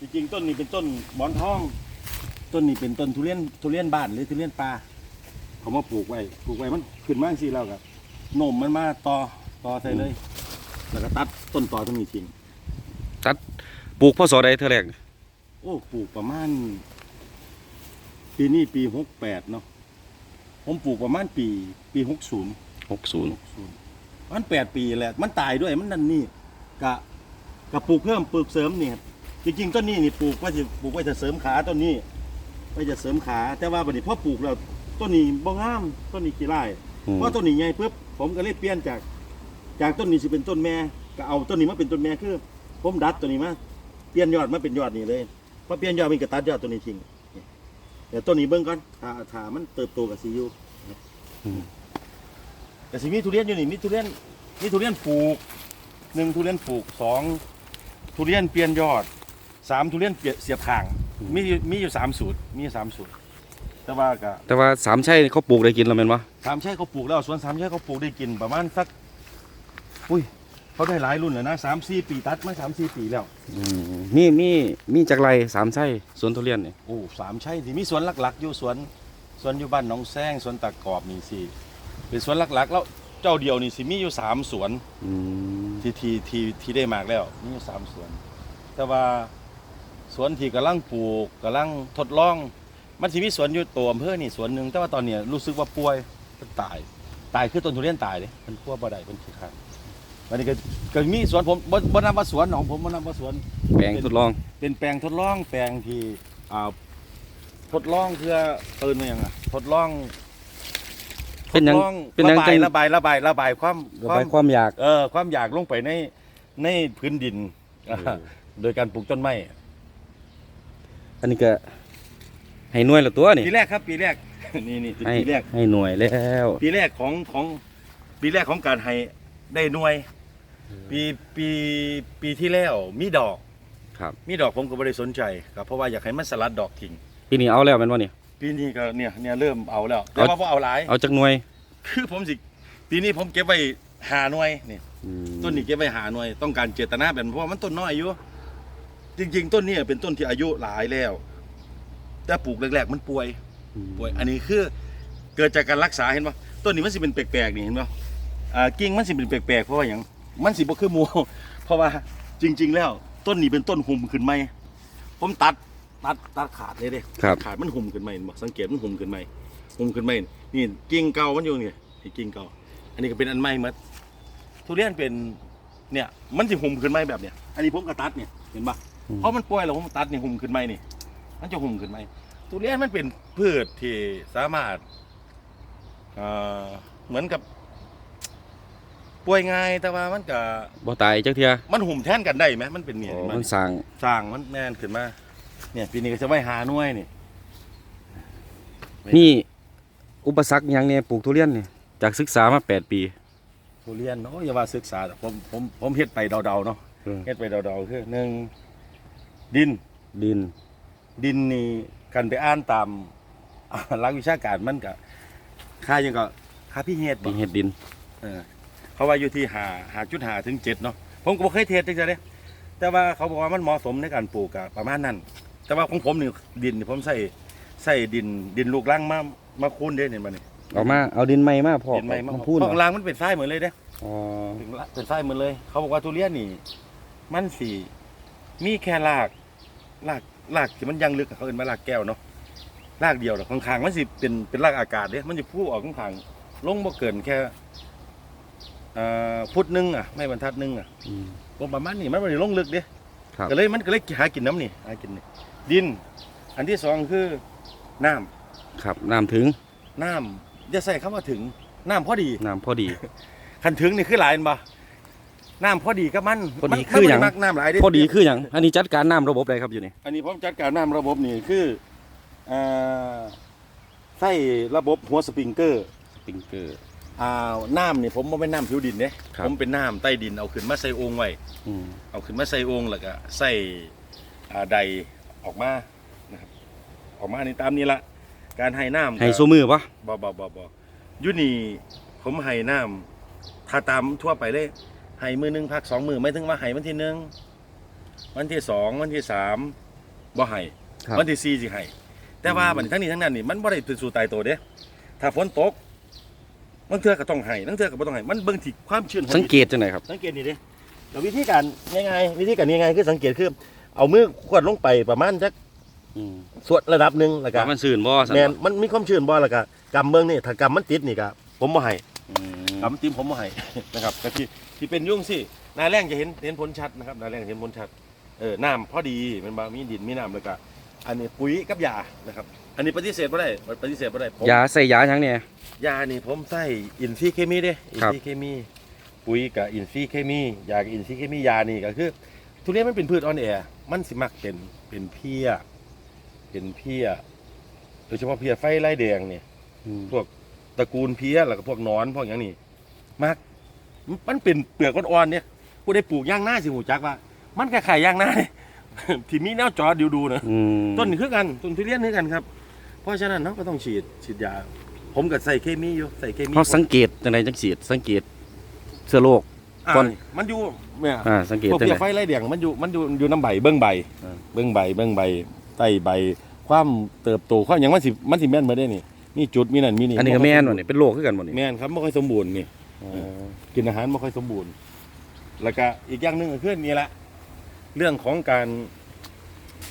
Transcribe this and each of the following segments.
จริงๆต้นนี้เป็นต้นหมอนทอง ต้นนี้เป็นต้นทุเรียนทุเรียนบ้านหรือทุเรียนป่าเขามาปลูกไว้ปลูกไว้มันขึ้นมาสิแล้วครับโหน่มมันมาต่อต่อใส่เลย แล้วก็ตัดต้นต่อต้นนี้ทิ้งปลูกพ่อสอใดเธอแรกโอ้ปลูกประมาณ ปีนี้ปีหกแปดเนาะผมปลูกประมาณปีปีหกศูนย์หกศูนย์มันแปดปีแหละมันตายด้วยมันนั่นนี่กะกะปลูกเพิ่มปลูกเสริมเนี่ย จริงๆต้นนี้นี่ปลูกว่าจะปลูกไว้จะเสริมขาต้นนี้ไว้จะเสริมขา แต่ว่าบัดนี้พอปลูกแล้วต้นนี้บ่งามต้นนี้กี่ไร่เพราะต้นนี้ใหญ่ปุ๊บผมก็เลยเปลี่ยนจาก จากต้นนี้สิเป็นต้นแม่ก็เอาต้นนี้มาเป็นต้นแม่คือ ผมดัดตัวนี้มาเปลี่ยนยอดมาเป็นยอดนี่เลยพอเปลี่ยนยอดมันก็ตัดยอดตัวนี้ทิ้งนี่เดี๋ยวต้นนี้เบิ่งก่อนถ้าถ้ามันเติบโตกับซีอยู่แต่สิมีทุเรียนอยู่นี่มีทุเรียนมีทุเรียนปลูกหนึ่งทุเรียนปลูกสองทุเรียนเปลี่ยนยอด สามทุเรียนเปลี่ยนเสียบข่าง มีอยู่มีอยู่สามสูตรมีอยู่สามสูตร แต่ว่าก็แต่ว่าสามชัยเขาปลูกได้กินแล้วแม่นวะสามแช่เขาปลูกแล้วสวนสามแช่เขาปลูกได้กินประมาณสักอุ้ยเขาได้หลายรุ่นแล้วนะสามสี่ปีตัดมาสามสี่ปีแล้ว อืมมีมีมีจากไรสามชัยสวนทุเรียนนี่โอ้สามใช่ที่มีสวนหลักๆ อยู่สวนสวนอยู่บ้านหนองแซงสวนตะกอบนี่สิเป็นสวนหลักๆ แล้วเจ้าเดียวนี่สิมีอยู่สามสวนอืม ที่ที่ที่ที่ได้มากแล้วมีอยู่สามสวน แต่ว่า สวนที่กำลังปลูกกำลังทดลอง มันสิมีสวนอยู่ตัวอำเภอนี่สวนหนึ่งแต่ว่าตอนเนี้ยรู้สึกว่าป่วยมันตาย ตายคือต้นทุเรียนตายเลยมันพัวบ่ได้มันขี้ขาดวันนี้ก็ก็มีสวนผมบ่บ่นำว่าสวนของผมบ่นำว่าสวนแปลงทดลอง เป็นแปลงทดลองแปลงที่อ่าทดลองเพื่อเตือนมาอย่างอะทดลองเป็นหยังทดลองเป็นหยังระบายจังระบายระบายระบายความระบายความอยาก เออความอยากลงไปในในพื้นดินอ่าโดยการปลูกต้นไม้ อันนี้ก็ให้หน่วยละตัวนี่ปีแรกครับ ปีแรก นี่นี่ให้ปีแรก ให้หน่วยแล้วปีแรกของของปีแรกของการให้ได้หน่วย ปีปีปีที่แล้วมีดอก ครับ มีดอกผมก็ไม่ได้สนใจครับเพราะว่าอยากให้มันสลัดดอกทิ้งปีนี้เอาแล้วแม่นวะนี่ ปีนี้ก็เนี่ยเนี่ยเริ่มเอาแล้วแต่เอาว่าพอเอาหลาย เอาจากหน่วยคือผมสิปีนี้ผมเก็บไว้หาหน่วยนี่ อืมต้นนี้เก็บไว้หาหน่วยต้องการเจตนาแบบนั้นเพราะว่ามันต้นน้อยอายุ จริง ๆ ต้นนี้เป็นต้นที่อายุหลายแล้ว แต่ปลูกแรกๆ มันป่วยอืมป่วย อันนี้คือเกิดจากการรักษาเห็นปะต้นนี้มันสิเป็นแปลกๆนี่เห็นปะอ่ากิ่งมันสิเป็นแปลกๆเพราะว่าอย่างมันสิบ่คือหมูเพราะว่าจริง ๆ แล้ว ต้นนี้เป็นต้นหุ่มขึ้นไหมผมตัดตัดตัดขาดเลยเด้ครับ ขาดมันหุ่มขึ้นไหมเห็นบ่สังเกตมันหุ่มขึ้นไหมหุ่มขึ้นไหมนี่กิ่งเก่ามันอยู่นี่ไอ้กิ่งเก่า อันนี้ก็เป็นอันใหม่หมดทุเรียนเป็นเนี่ยมันสิหุ่มขึ้นไหมแบบเนี้ยอันนี้ผมก็ตัดเนี่ยเห็นปะอืม เพราะมันป่วยแล้วผมตัดนี่หุ่มขึ้นไหมนี่ มันจะหุ่มขึ้นไหมทุเรียนมันเป็นพืชที่สามารถเอ่อเหมือนกับ ป่วยง่ายแต่ว่ามันก็บ่ตายจักเทียมันหุ่มแทนกันได้ไหมมันเป็นเนี่ยอ๋อเห็นไหมมันสร้างสร้างมันแน่นขึ้นมา เนี่ยปีนี้ก็จะไว้หาหน่วยนี่ นี่อุปสรรคหยังเนี่ยปลูกทุเรียนนี่จากศึกษามาแปดปี ทุเรียนเนาะอย่าว่าศึกษาแต่ผมผมผมเฮ็ดไปเดาๆเนาะเออ เฮ็ดไปเดาๆคือหนึ่ง ดินดิน ดินนี่กันไปอ่านตามอ่าหลักวิชาการมันก็ค่ายังก็ค่าพี่เฮ็ดปีบ่เฮ็ดดิน เออเขาว่าอยู่ที่หาหาจุดหาถึงเจ็ดเนาะผมก็บ่เคยเทสจังซี่เด้แต่ว่าเขาบอกว่ามันเหมาะสมในการปลูกอะประมาณนั้น แต่ว่าของผมนี่ดินนี่ผมใส่ใส่ดินดินลูกรังมามาคูนเด้เนี่ยบัดนี้เอามาเอาดินใหม่มาพอกดินใหม่มาพูดเพราะข้างล่างมันเป็นทรายเหมือนเลยเด้อ๋อถึงละเป็นทรายเหมือนเลย เขาบอกว่าทุเรียนนี่ มันสี มีแค่รากรากรากที่มันยังลึกอะเขาเอิ้นว่ารากแก้วเนาะรากเดียวหรอกข้างๆมันสิเป็นเป็นรากอากาศเด้มันจะพุ่งออกข้างๆลงบ่เกินแค่เอ่อฟุตหนึงอะไม่บรรทัดหนึงอะอืมประมาณนี้มันบ่ได้ลงลึกเด้ครับ ก็เลยมันก็เลยหากินน้ำนี่หากินนี่ดิน อันที่สองคือน้ำ ครับน้ำถึงน้ำอย่าใส่คำว่าถึงน้ำพอดีน้ำพอดี คันถึงนี่คือหลายอันบ่ น้ำพอดีกับมันพอดีมันคือหยัง มันบ่ได้มักน้ำหลายเด้พอดีคืออย่างอันนี้จัดการน้ำระบบใดครับอยู่นี่อันนี้ผมจัดการน้ำระบบนี่คือเอ่อใส่ระบบหัวสปริงเกอร์สปริงเกอร์ อ่าน้ำนี่ผมบ่เป็นน้ำผิวดินเด้ครับ ผมเป็นน้ำใต้ดินเอาขึ้นมาใส่โองไว้ อืมเอาขึ้นมาใส่โองแล้วก็ใส่อ่าใดออกมานะครับออกมานี่ตามนี้ละการให้น้ำก็ ให้ซูมือปะบ่บ่บ่บ่อยู่นี่ผมให้น้ำถ้าตามทั่วไปเลย ให้มือหนึงพักสองมือไม่ถึงว่าให้วันที่หนึ่งวันที่สองวันที่สามบ่ให้ครับวันที่สี่สิให้แต่ว่าบัดนี้ทั้งนี้ทั้งนั้นนี่มันบ่ได้เป็นสู่ตายตัวเด้ถ้าฝนตกบางเทื่อก็ต้องให้บางเทื่อก็บ่ต้องให้มันเบิ่งที่ความชื้นของสังเกตจังไหนครับ สังเกตนี่เด้แต่วิธีการง่ายๆวิธีการง่ายๆคือสังเกตคือ เอามือขวดลงไปประมาณสักอืมส่วนระดับหนึงแล้วก็ว่ามันซื่นบ่สันแม่นบ่มันมีความชื้นบ่แล้วก็กำเบิ่งนี่ถ้ากำมันติดนี่ก็ผมบ่ให้อืมกำติมผมบ่ให้ นะครับก็ที่ ที่เป็นยุ่งสิหน้าแรงจะเห็นเห็นผลชัดนะครับหน้าแรงเห็นผลชัดเออน้ำพอดีมันบ่มีดินมีน้ำแล้วก็อันนี้ปุ๋ยกับยานะครับ อันนี้ปฏิเสธบ่ได้ปฏิเสธบ่ได้ผมยาใส่ยาหยังเนี่ยยานี่ผมใส่อินทรีย์เคมีเด้อินครับทรีย์เคมี ปุ๋ยกับอินทรีย์เคมียากับอินทรีย์เคมียานี่ก็คือ ทุเรียนมันเป็นพืชอ่อนแอมันสิมักเป็นเป็นเพี้ยเป็นเพี้ยโดยเฉพาะเพี้ยไฟไล่แดงเนี่ยอืมพวกตระกูลเพี้ยแล้วก็พวกหนอนพวกอย่างนี้มัก มันเป็นเปลือกอ่อนๆเนี่ยผู้ได้ปลูกย่างหน้าสิหูจักว่า มันคล้ายๆย่างหน้าเนี่ย ที่มีแนวจอดูดูๆนะอืมต้นคือกันต้นทุเรียนคือกันครับ เพราะฉะนั้นเราก็ต้องฉีดฉีดยา ผมก็ใส่เคมีอยู่ใส่เคมีเขาสังเกตจังไดจังสีดสังเกตเสื้อโรค อ่าก่อนนี่มันอยู่เนี่ย อ่าสังเกตพวกจังเพี้ได ยไฟไล่เดียงมันอยู่มันอยู่อยู่น้ำใบเบื้องใบอ่าเบื้องใบเบื้องใบใต้ใบ ความเติบโตความอย่างมันสิมันสิแม่นมาได้นี่มีจุดมีนั่นมีนี่อันนี้ก็แม่นบ่นี่เป็นโรคคือกันบ่นี่แม่นครับไม่ค่อยสมบูรณ์นี่อ๋อ กินอาหารไม่ค่อยสมบูรณ์ แล้วก็อีกอย่างหนึ่งก็คือนี่แหละเรื่องของการ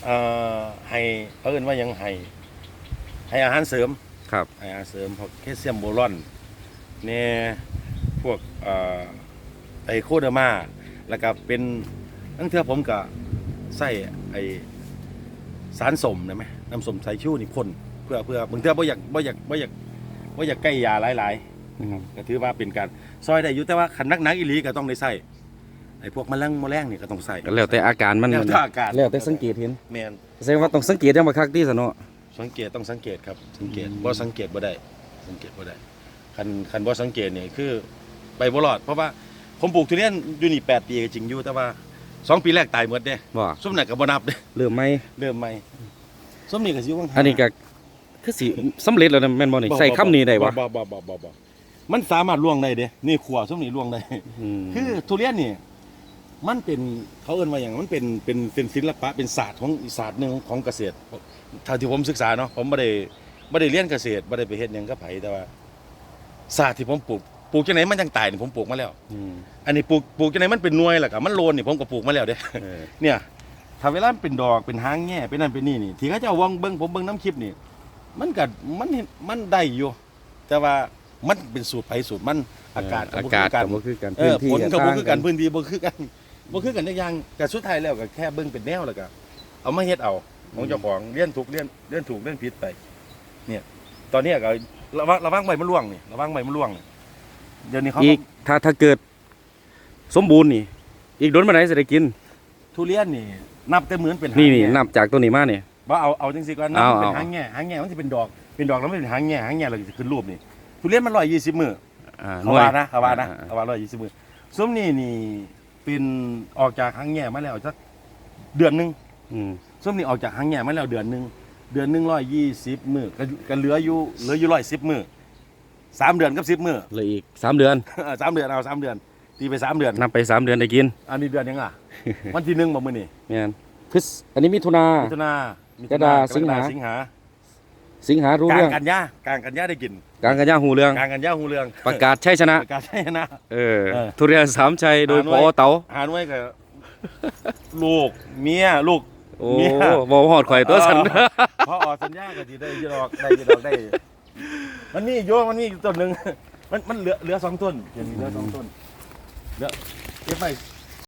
เอ่อให้เพิ่นว่าหยังให้ให้อาหารเสริมครับให้อาหารเสริมพวกแคลเซียมโบรอนเนี่ยพวกเอ่อไอโคเดอร์มา แล้วก็เป็นตั้งเทื่อผมก็ใส่ไอสารสมนะไหมน้ำสมสายชูนี่พ่นเพื่อเพื่อบางเทื่อบ่อยากบ่อยากบ่อยากบ่อยากใกล้ยาหลายๆ อืมก็ถือว่าเป็นการซอยได้อยู่แต่ว่าขันนักนักๆอีหลีก็ต้องได้ใส่ไอ้พวกแมลงแมลงนี่ก็ต้องใส่ ก็แล้วแต่อาการมันแล้วแต่อาการ แล้วแต่สังเกตเห็นแมนแสดงว่าต้องสังเกตอย่างบักคักที่ซะเนาะสังเกตต้องสังเกตครับสังเกตอืมบ่สังเกตบ่ได้ สังเกตบ่ได้คันคันบ่สังเกตนี่คือไปบ่รอด เพราะว่าผมปลูกทุเรียนอยู่นี่8ปีก็จริงอยู่แต่ว่าสองปีแรกตายหมดเด้บ่ส้มนั่นก็บ่นับเด้เริ่มไหมเริ่มใหม่ส้มนี่ก็สิอยู่ข้างๆอันนี้ก็คือสิสำเร็จแล้วนะแม่นบ่นี่ใส่คำนี้ได้บ่บ่บ่บ่บ่บ่ มันสามารถล่วงได้เด้นี่ขัวส้มนี่ล่วงได้อืมคือทุเรียนนี่มันเป็นเขาเอิ้นว่าอย่างมันเป็นเป็นเป็นศิลปะเป็นศาสตร์ของอีศาสตร์หนึ่งของเกษตรเท่าที่ผมศึกษาเนาะผมไม่ได้ไม่ได้เรียนเกษตรไม่ได้ไปเฮ็ดหยังกับไผแต่ว่าศาสตร์ที่ผมปลูกปลูกจังไหนมันยังตายนี่ผมปลูกมาแล้วอืมอันนี้ปลูกปลูกจังไหนมันเป็นหน่วยแหละกับมันโลนนี่ผมก็ปลูกมาแล้วเด้เออเนี่ยถ้าเวลามันเป็นดอกเป็นหางแง่เป็นนั่นเป็นนี่นี่ที่เขาจะเอาวางเบิ้งผมเบิ้งน้ำคลิปนี่ มันก็มันเห็นมันได้อยู่แต่ว่า มันเป็นสูตรไผสูตรมันอากาศอาบ่กาศคือก็บ่คือกันเออผลก็บ่ต่างคือกันพื้นที่บ่คือกันบ่คือกันจักอย่างแต่สุดท้ายแล้วก็แค่เบิ่งเป็นแนวแล้วก็เอามาเฮ็ดเอาของเจ้าของเรียนถูกเรียนเรียนถูกเรียนผิดไป เนี่ย ตอนนี้ก็ระวังระวังใบมันร่วงนี่ระวังใบมันร่วงนี่เดี๋ยวนี้เขาอีกถ้าถ้าเกิด สมบูรณ์นี่ อีกโดนมาไหนสิได้กิน ทุเรียนนี่ นับแต่เหมือนเป็นหางนี่นี่แง่นับจากตัวนี้มานี่ว่าเอาเอาจังซี่ก่อนนับเอาเป็นเอา หางแง่หางแง่มันสิเป็นดอกเป็นดอกแล้วมันเป็นหางแง่หางแง่แล้วก็จะขึ้นรูปนี่ ทุเรียนมัน120มื้ออ่าหเขาน่วยว่านะเขาว่านะอ่เขาว่า120มื้อซุ้มนี่นี่เป็นออกจากหางแง่มาแล้วสักเดือนหนึงอืมส้มนี่ออกจากหางแง่มาแล้วเดือนหนึ่งเดือนหนึ่งร้อยยี่สิบมือก็ก็เหลืออยู่เหลืออยู่ร้อยสิบมือสามเดือนกับสิบมือ เหลยอีกสามเดือนสามเดือนเอาสามเดือนตีไปสามเดือนนับไปสามเดือนได้กินอันนี้เดือนยังอะ วันที่หนึ่งบ่มือนี่แม่นคืออันนี้มิถุนา มิถุนามิกรกฎาสิงหา สิงหา สิงหารู้กลาเรื่งองกันยากลางกันยาได้กินกลางกันยาหูเรื่อง กลางกันยาหูเรืองประกาศชัยชนะ ประกาศใช่นะ เออ เออทุเรียนสามชัยโดยอ่านพไว้อเต๋าหารไว้กับ ลูกเมียลูก โอ้เมียบ่หอดข่อยตัวสัน เออพอออกสัญญาก็สิได้จะดอกได้จะดอกได้ มันมีโยมันมีต้นหนึ่ง มันมันเหลือเหลือสองต้นยังมีเหลือสองต้นเหลือเก็บไป